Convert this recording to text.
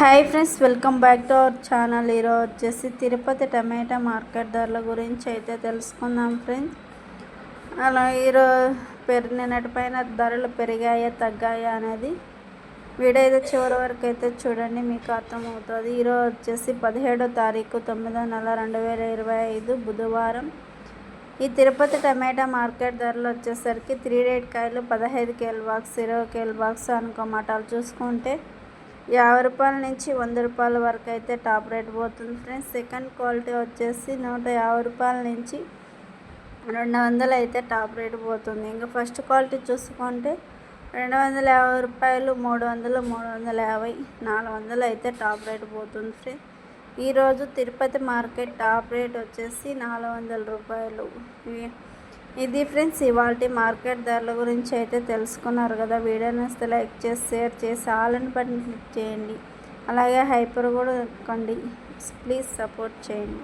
Hi friends welcome back to our channel ఈరోజు వచ్చేసి తిరుపతి టమాటా market ధరల గురించి అయితే తెలుసుకుందాం ఫ్రెండ్స్ అలా ఈరోజు పెరిగినటి పైన ధరలు పెరిగాయా తగ్గాయా అనేది వీడియో అయితే చివరి వరకు అయితే చూడండి మీకు అర్థమవుతుంది. ఈరోజు వచ్చేసి పదిహేడో తారీఖు తొమ్మిదో నెల రెండు వేల ఇరవై ఐదు బుధవారం. ఈ తిరుపతి టమాటా మార్కెట్ ధరలు వచ్చేసరికి త్రీ రేట్ కాయలు పదహైదు కేల్ బాక్స్ ఇరవై కేల్ బాక్స్ అనుకోమటాలు చూసుకుంటే యాభై రూపాయల నుంచి వంద రూపాయల వరకు అయితే టాప్ రేట్ పోతుంది ఫ్రెండ్స్. సెకండ్ క్వాలిటీ వచ్చేసి నూట యాభై రూపాయల నుంచి రెండు వందలు అయితే టాప్ రేట్ పోతుంది. ఇంకా ఫస్ట్ క్వాలిటీ చూసుకుంటే రెండు వందల యాభై రూపాయలు మూడు వందలు మూడు వందల యాభై నాలుగు వందలు అయితే టాప్ రేట్ పోతుంది ఫ్రెండ్స్. ఈరోజు తిరుపతి మార్కెట్ టాప్ రేట్ వచ్చేసి నాలుగు వందల రూపాయలు. ఇది ఫ్రెండ్స్ ఇవాళ మార్కెట్ ధరల గురించి అయితే తెలుసుకున్నారు కదా. వీడియోని వస్తే లైక్ చేసి షేర్ చేసి ఆలని బటన్ క్లిక్ చేయండి. అలాగే హైపర్ కూడా నొక్కండి ప్లీజ్ సపోర్ట్ చేయండి.